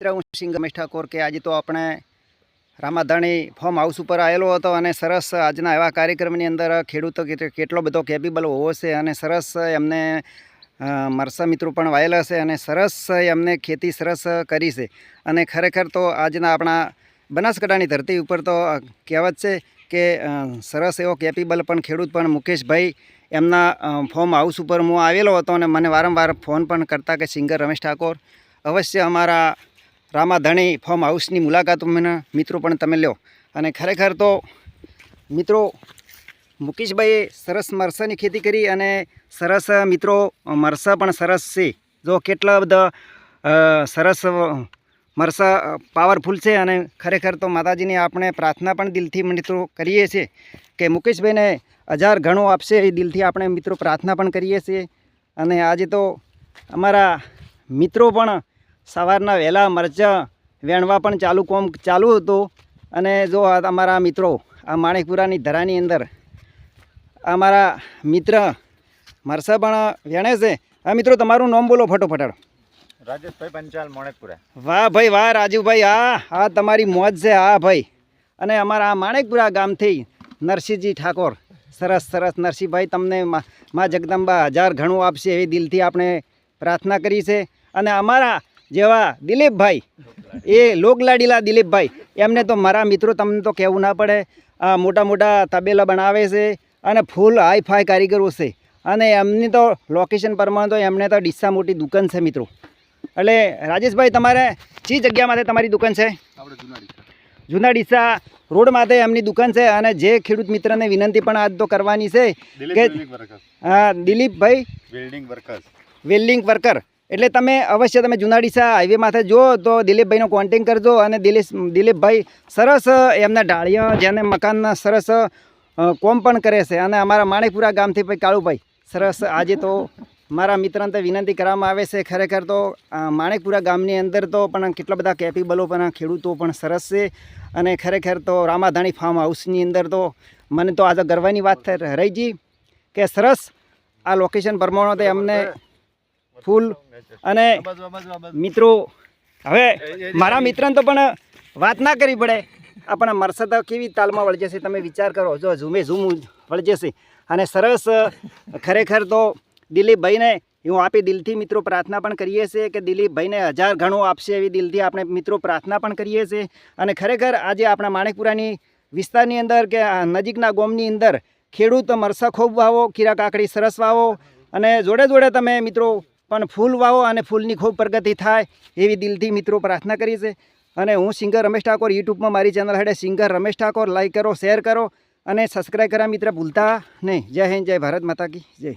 મિત્ર હું સિંહ રમેશ ઠાકોર કે આજે તો આપણે રામાધાણી ફોર્મ હાઉસ ઉપર આવેલો હતો અને સરસ આજના એવા કાર્યક્રમની અંદર ખેડૂતો કેટલો બધો કેપેબલ હોવો છે અને સરસ એમને મરસા મિત્રો પણ વાયેલા છે અને સરસ એમને ખેતી સરસ કરી છે. અને ખરેખર તો આજના આપણા બનાસકાંઠાની ધરતી ઉપર તો કહેવત છે કે સરસ એવો કેપેબલ પણ ખેડૂત પણ મુકેશભાઈ એમના ફોર્મ હાઉસ ઉપર હું આવેલો હતો અને મને વારંવાર ફોન પણ કરતા કે સિંગર રમેશ ઠાકોર, અવશ્ય અમારા રામાધણી ફોર્મ હાઉસની મુલાકાત મને મિત્રો પણ તમે લો અને ખરેખર તો મિત્રો મુકેશભાઈએ સરસ મરસાની ખેતી કરી અને સરસ મિત્રો મરસા પણ સરસ છે. જો કેટલા બધા સરસ મરસા પાવરફુલ છે અને ખરેખર તો માતાજીની આપણે પ્રાર્થના પણ દિલથી મિત્રો કરીએ છીએ કે મુકેશભાઈને હજાર ઘણો આપશે એ દિલથી આપણે મિત્રો પ્રાર્થના પણ કરીએ છીએ. અને આજે તો અમારા મિત્રો પણ સવારના વહેલા મરચાં વેણવા પણ ચાલુ કોમ ચાલુ હતું. અને જો આ અમારા મિત્રો આ માણેકપુરાની ધરાની અંદર અમારા મિત્ર મરસા પણ વેણે છે. આ મિત્રો તમારું નામ બોલો ફટોફટાડ રાજેશભાઈ પંચાલ માણેકપુરા. વાહ ભાઈ વાહ રાજુભાઈ હા હા તમારી મોજ છે હા ભાઈ. અને અમારા આ માણેકપુરા ગામથી નરસિંહજી ઠાકોર. સરસ સરસ નરસિંહભાઈ તમને મા જગદંબા હજાર ઘણું આપશે એવી દિલથી આપણે પ્રાર્થના કરી છે. અને અમારા જેવા દિલીપભાઈ. એ લોકલાડીલા દિલીપભાઈ. એમને તો મારા મિત્રો તમને તો કહેવું ના પડે. આ મોટા મોટા તબેલા બનાવે છે અને ફૂલ હાઈ ફાઈ કારીગરો છે. અને એમની તો લોકેશન પ્રમાણે તો એમને તો ડીસા મોટી દુકાન છે મિત્રો. એટલે રાજેશભાઈ તમારે ચી જગ્યા માટે તમારી દુકાન છે? જૂના ડીસા. રોડ માટે એમની દુકાન છે અને જે ખેડૂત મિત્રને વિનંતી પણ આજ તો કરવાની છે કે હા Dilipbhai. Welding worker welding worker એટલે તમે અવશ્ય તમે જુનાડીસા હાઈવે માથે જો તો દિલીપભાઈનો કોન્ટેક કરજો અને દિલીપ દિલીપભાઈ સરસ એમના ઢાળિયા જેને મકાનના સરસ કોમ પણ કરે છે અને અમારા માણેકપુરા ગામથી ભાઈ કાળુભાઈ. સરસ આજે તો મારા મિત્રને વિનંતી કરવામાં આવે છે ખરેખર તો માણેકપુરા ગામની અંદર તો પણ કેટલા બધા કેપેબલો પણ ખેડૂતો પણ સરસ છે અને ખરેખર તો રામાધાણી ફાર્મ હાઉસની અંદર તો મને તો આજે ગર્વની વાત રહી જી કે સરસ આ લોકેશન પ્રમાણે તો એમને ફૂલ. અને મિત્રો, હવે મારા મિત્રને તો પણ વાત ના કરવી પડે. આપણા મરસદ કેવી તાલમાં વળજશે તમે વિચાર કરો. જો ઝૂમે ઝૂમ વળજશે અને સરસ, ખરેખર તો દિલીપભાઈને હું આપી દિલથી મિત્રો પ્રાર્થના પણ કરીએ છીએ કે દિલીપભાઈને હજાર ઘણું આપશે એવી દિલથી આપણે મિત્રો પ્રાર્થના પણ કરીએ છીએ. અને ખરેખર આજે આપણા માણેકપુરાની વિસ્તારની અંદર કે નજીકના ગોમની અંદર ખેડૂત મરસા ખૂબ વાવો કીરા કાકડી સરસ વાવો. અને જોડે જોડે તમે મિત્રો પણ ફૂલ વાવો અને ફૂલની ખૂબ પ્રગતિ થાય એવી દિલથી મિત્રો પ્રાર્થના કરી છે. અને હું સિંગર રમેશ ઠાકોર યુટ્યુબમાં મારી ચેનલ હેડે સિંગર રમેશ ઠાકોર લાઈક કરો શેર કરો અને સબસ્ક્રાઈબ કરવા મિત્ર, ભૂલતા નહીં. જય હિન્દ, જય ભારત માતા કી જય.